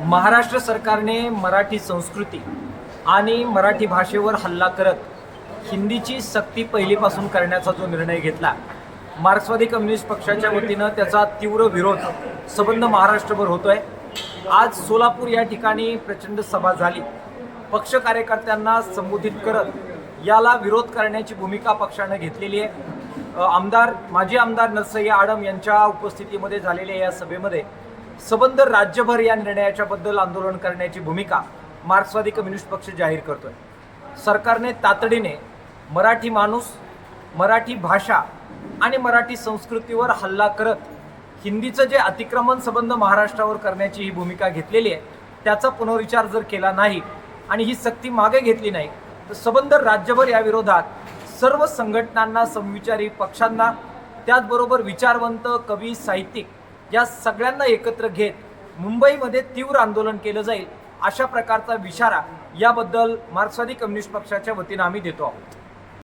महाराष्ट्र सरकारने मराठी संस्कृती आणि मराठी भाषेवर हल्ला करत हिंदीची सक्ती पहिलीपासून करण्याचा जो निर्णय घेतला मार्क्सवादी कम्युनिस्ट पक्षाच्या वतीनं त्याचा तीव्र विरोध संबंध महाराष्ट्रभर होतोय. आज सोलापूर या ठिकाणी प्रचंड सभा झाली. पक्ष कार्यकर्त्यांना संबोधित करत याला विरोध करण्याची भूमिका पक्षानं घेतलेली आहे. आमदार माजी आमदार नरसय्या आडम यांच्या उपस्थितीमध्ये झालेल्या या सभेमध्ये सबंध राज्यभर या निर्णयाच्या बद्दल आंदोलन करण्याची भूमिका मार्क्सवादी कम्युनिस्ट पक्ष जाहीर करतोय. सरकारने तातडीने मराठी माणूस मराठी भाषा आणि मराठी संस्कृतीवर हल्ला करत हिंदीचं जे अतिक्रमण संबंध महाराष्ट्रावर करण्याची ही भूमिका घेतलेली आहे त्याचा पुनर्विचार जर केला नाही आणि ही सक्ती मागे घेतली नाही तर सबंध राज्यभर या विरोधात सर्व संघटनांना समविचारी पक्षांना त्याचबरोबर विचारवंत कवी साहित्यिक या सगळ्यांना एकत्र घेत मुंबईमध्ये तीव्र आंदोलन केलं जाईल अशा प्रकारचा विशारा याबद्दल मार्क्सवादी कम्युनिस्ट पक्षाच्या वतीनं आम्ही देतो आहोत.